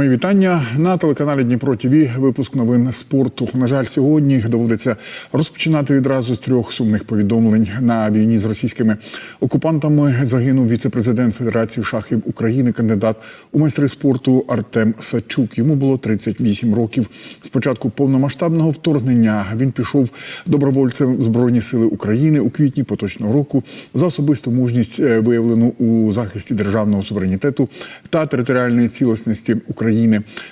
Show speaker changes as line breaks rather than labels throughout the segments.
Мої вітання на телеканалі Дніпро ТВ. Випуск новин спорту. На жаль, сьогодні доводиться розпочинати відразу з трьох сумних повідомлень. На війні з російськими окупантами загинув віце-президент Федерації шахів України, кандидат у майстри спорту Артем Сачук. Йому було 38 років. З початку повномасштабного вторгнення він пішов добровольцем в Збройні Сили України у квітні поточного року за особисту мужність, е, виявлену у захисті державного суверенітету та територіальної цілісності України.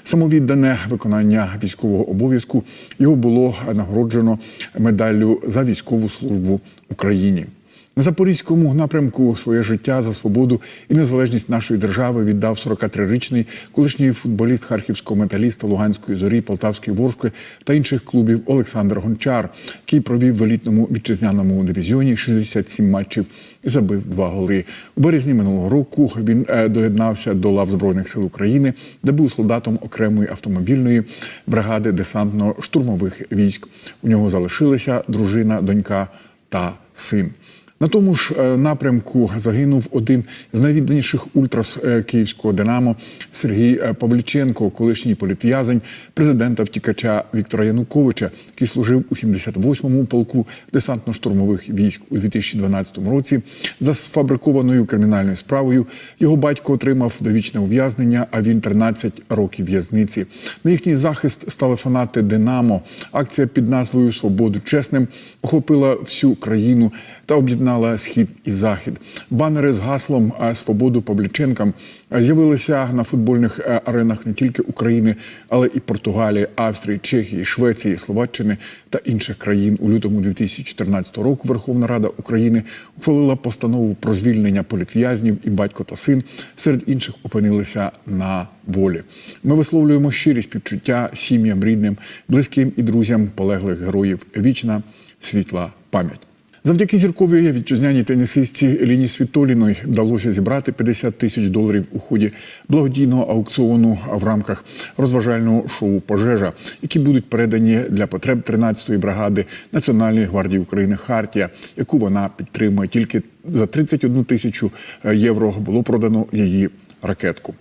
Самовіддане виконання військового обов'язку його було нагороджено медаллю за військову службу Україні. На запорізькому напрямку своє життя за свободу і незалежність нашої держави віддав 43-річний колишній футболіст харківського металіста Луганської зорі, Полтавської Ворскли та інших клубів Олександр Гончар, який провів в елітному вітчизняному дивізіоні 67 матчів і забив два голи. У березні минулого року він е, доєднався до лав збройних сил України, де був солдатом окремої автомобільної бригади десантно-штурмових військ. У нього залишилися дружина, донька та син. На тому ж е, напрямку загинув один з найвідданіших ультрас е, київського Динамо Сергій е, Павліченко, колишній політв'язень президента втікача Віктора Януковича, який служив у 78-му полку десантно-штурмових військ у 2012 році. За сфабрикованою кримінальною справою його батько отримав довічне ув'язнення, а він 13 років в'язниці. На їхній захист стали фанати Динамо. Акція під назвою Свободу чесним охопила всю країну та об'єднала схід і захід. Банери з гаслом Свободу Павліченкам з'явилися на футбольних е, аренах не тільки України, але і Португалії, Австрії, Чехії, Швеції, Словаччини та інших країн. У лютому 2014 року Верховна Рада України ухвалила постанову про звільнення політв'язнів і батько та син серед інших опинилися на волі. Ми висловлюємо щирі співчуття сім'ям, рідним, близьким і друзям полеглих героїв. Вічна світла пам'ять. Завдяки зірковій вітчизняній тенісистці Ліні Світоліної вдалося зібрати 50 тисяч доларів у ході благодійного аукціону в рамках розважального шоу Пожежа, які будуть передані для потреб 13-ї бригади Національної гвардії України Хартія, яку вона підтримує. Тільки за 31 тисячу євро було продано її ракетку.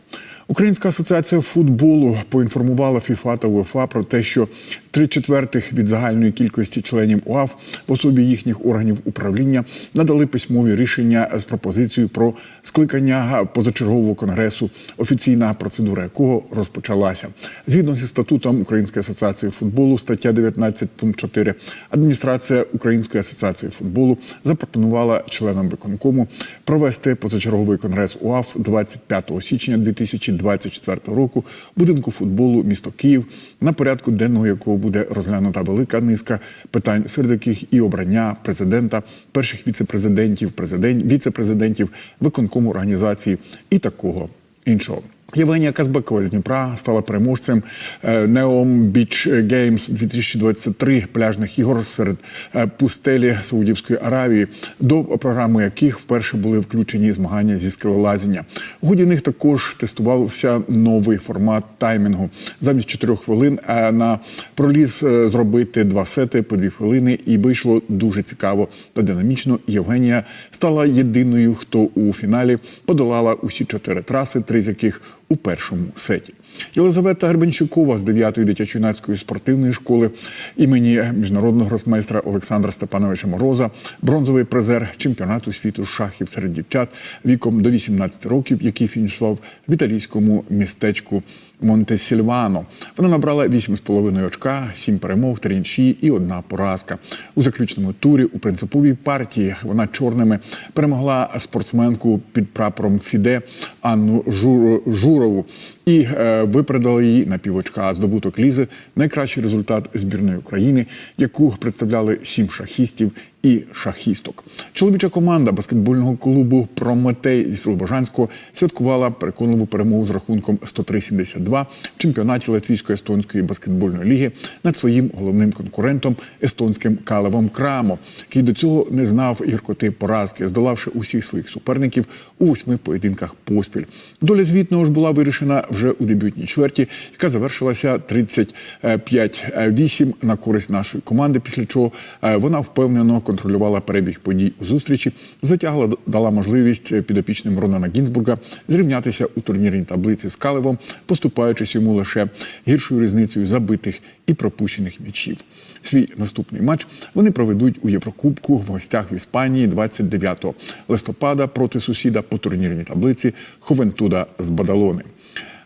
Українська асоціація футболу поінформувала ФІФА та УЄФА про те, що три четвертих від загальної кількості членів УАФ в особі їхніх органів управління надали письмові рішення з пропозицією про скликання позачергового конгресу, офіційна процедура якого розпочалася. Згідно зі статутом Української асоціації футболу, стаття 19 пункт 4, адміністрація Української асоціації футболу запропонувала членам виконкому провести позачерговий конгрес УАФ 25 січня 2024 року в будинку футболу місто Київ, на порядку денного якого буде розглянута велика низка питань, серед яких і обрання президента, перших віцепрезидентів, президент, віцепрезидентів, виконкому організації і такого іншого. Євгенія Казбекова з Дніпра стала переможцем Neom Beach Games 2023 пляжних ігор серед е, пустелі Саудівської Аравії, до програми яких вперше були включені змагання зі скелелазіння. У ході них також тестувався новий формат таймінгу. Замість 4 хвилин е, на проліз е, зробити два сети по 2 хвилини, і вийшло дуже цікаво та динамічно. Євгенія стала єдиною, хто у фіналі подолала усі чотири траси, три з яких у першому сеті. Єлизавета Гербенчукова з 9-ї дитячо-юнацької спортивної школи імені міжнародного гросмейстра Олександра Степановича Мороза, бронзовий призер чемпіонату світу шахів серед дівчат віком до 18 років, який фінішував в італійському містечку Монтесільвано. Вона набрала 8,5 очка, 7 перемог, 3 нічі і одна поразка. У заключному турі у принциповій партії вона чорними перемогла спортсменку під прапором Фіде Анну Жур- Журову і е, випередила її на півочка. Здобуток лізи найкращий результат збірної України, яку представляли сім шахістів і шахісток. Чоловіча команда баскетбольного клубу Прометей зі Слобожанського святкувала переконливу перемогу з рахунком 103-72 в чемпіонаті Латвійсько-естонської баскетбольної ліги над своїм головним конкурентом естонським Калевом Крамо, який до цього не знав гіркоти поразки, здолавши усіх своїх суперників у восьми поєдинках поспіль. Доля звітного ж була вирішена вже у дебютній чверті, яка завершилася 35-8 на користь нашої команди. Після чого е, вона впевнено контролювала контролювала перебіг подій у зустрічі, звитягла дала можливість підопічним Ронана Гінзбурга зрівнятися у турнірній таблиці з Калевом, поступаючись йому лише гіршою різницею забитих і пропущених м'ячів. Свій наступний матч вони проведуть у Єврокубку в гостях в Іспанії 29 листопада проти сусіда по турнірній таблиці Хувентуда з Бадалони.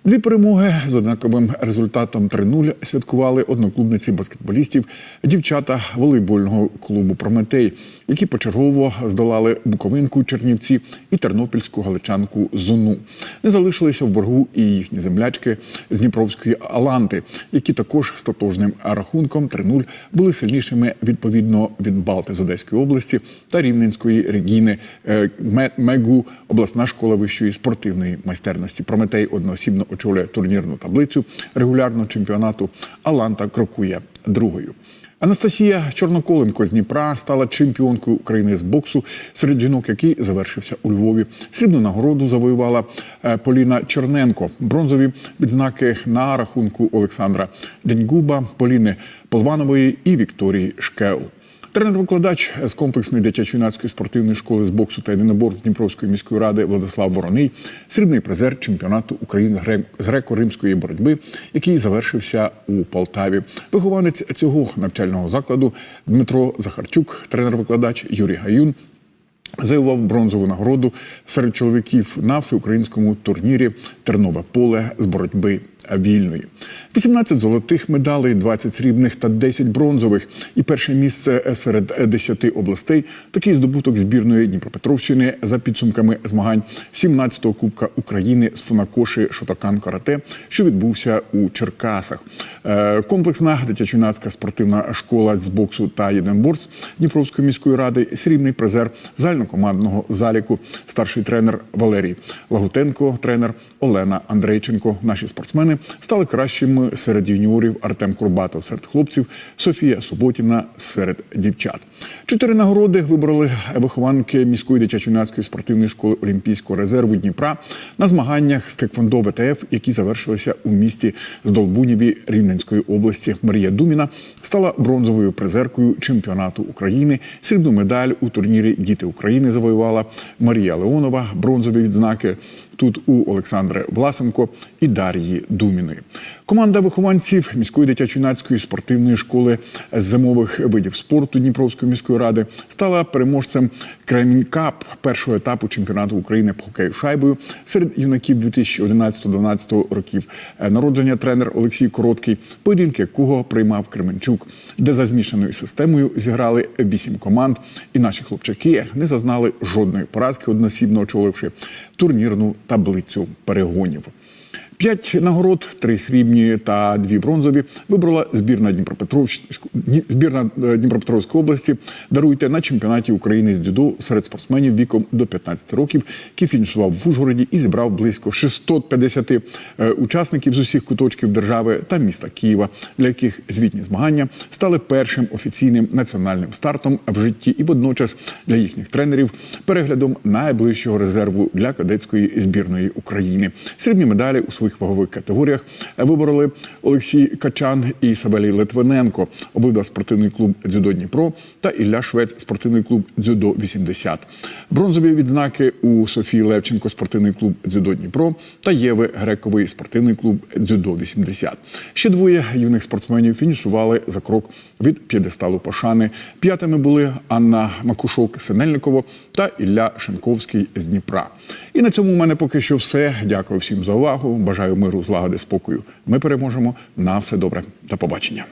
Дві перемоги з однаковим результатом 3-0 святкували одноклубниці баскетболістів дівчата волейбольного клубу Прометей, які почергово здолали Буковинку Чернівці і тернопільську галичанку Зону. Не залишилися в боргу і їхні землячки з Дніпровської Аланти, які також з тотожним рахунком 3-0 були сильнішими відповідно від Балти з Одеської області та Рівненської Регіни е, Мегу, обласна школа вищої спортивної майстерності. Прометей одноосібно очолює турнірну таблицю регулярного чемпіонату. Аланта крокує другою. Анастасія Чорноколенко з Дніпра стала чемпіонкою України з боксу серед жінок, який завершився у Львові. Срібну нагороду завоювала е, Поліна Черненко. Бронзові відзнаки на рахунку Олександра Деньгуба, Поліни Полванової і Вікторії Шкеу. Тренер-викладач з комплексної дитячо-юнацької спортивної школи з боксу та єдиноборств Дніпровської міської ради Владислав Вороний, срібний призер чемпіонату України з греко-римської боротьби, який завершився у Полтаві. Вихованець цього навчального закладу Дмитро Захарчук, тренер-викладач Юрій Гаюн. Завоював бронзову нагороду серед чоловіків на всеукраїнському турнірі Тернове поле з боротьби вільної. 18 золотих медалей, 20 срібних та 10 бронзових. І перше місце серед 10 областей. Такий здобуток збірної Дніпропетровщини за підсумками змагань 17-го Кубка України з Фунакоші Шотокан Карате, що відбувся у Черкасах. Е, Комплексна дитячо-юнацька спортивна школа з боксу та єдиноборств Дніпровської міської ради, срібний призер загальнокомандного заліку, старший тренер Валерій Лагутенко, тренер Олена Андрейченко. Наші спортсмени стали кращими серед юніорів Артем Курбатов серед хлопців, Софія Суботіна серед дівчат. Чотири нагороди вибрали вихованки міської дитячо-юнацької спортивної школи Олімпійського резерву Дніпра на змаганнях з Теквондо ВТФ, які завершилися у місті Здолбунєві Рівненської області. Марія Думіна стала бронзовою призеркою чемпіонату України. Срібну медаль у турнірі Діти України завоювала Марія Леонова, бронзові відзнаки тут у Олександри Власенко і Дар'ї Думіної. Команда вихованців міської дитячо-юнацької спортивної школи зимових видів спорту Дніпровської міської ради стала переможцем Кап першого етапу чемпіонату України по хокею шайбою серед юнаків 2011-2012 років. Е, Народження тренер Олексій Короткий, поєдинки якого приймав Кременчук, де за змішаною системою зіграли вісім команд, і наші хлопчаки не зазнали жодної поразки, односібно очоливши турнірну таблицю перегонів. П'ять нагород, три срібні та дві бронзові вибрала збірна збірна е, Дніпропетровської області. Даруйте на чемпіонаті України з дзюдо серед спортсменів віком до 15 років, який фінішував в Ужгороді і зібрав близько 650 е, учасників з усіх куточків держави та міста Києва, для яких звітні змагання стали першим офіційним національним стартом в житті і водночас для їхніх тренерів переглядом найближчого резерву для кадетської збірної України. Срібні медалі у своїх вагових категоріях вибороли Олексій Качан і Савелій Литвиненко, обидва спортивний клуб Дзюдо Дніпро та Ілля Швець, спортивний клуб Дзюдо 80. Бронзові відзнаки у Софії Левченко, спортивний клуб Дзюдо Дніпро та Єви Грековий, спортивний клуб Дзюдо 80. Ще двоє юних спортсменів фінішували за крок від п'єдесталу пошани. П'ятими були Анна Макушок Синельниково та Ілля Шенковський з Дніпра. І на цьому у мене поки що все. Дякую всім за увагу. Бажаю миру, злагоди, спокою. Ми переможемо. На все добре. До побачення.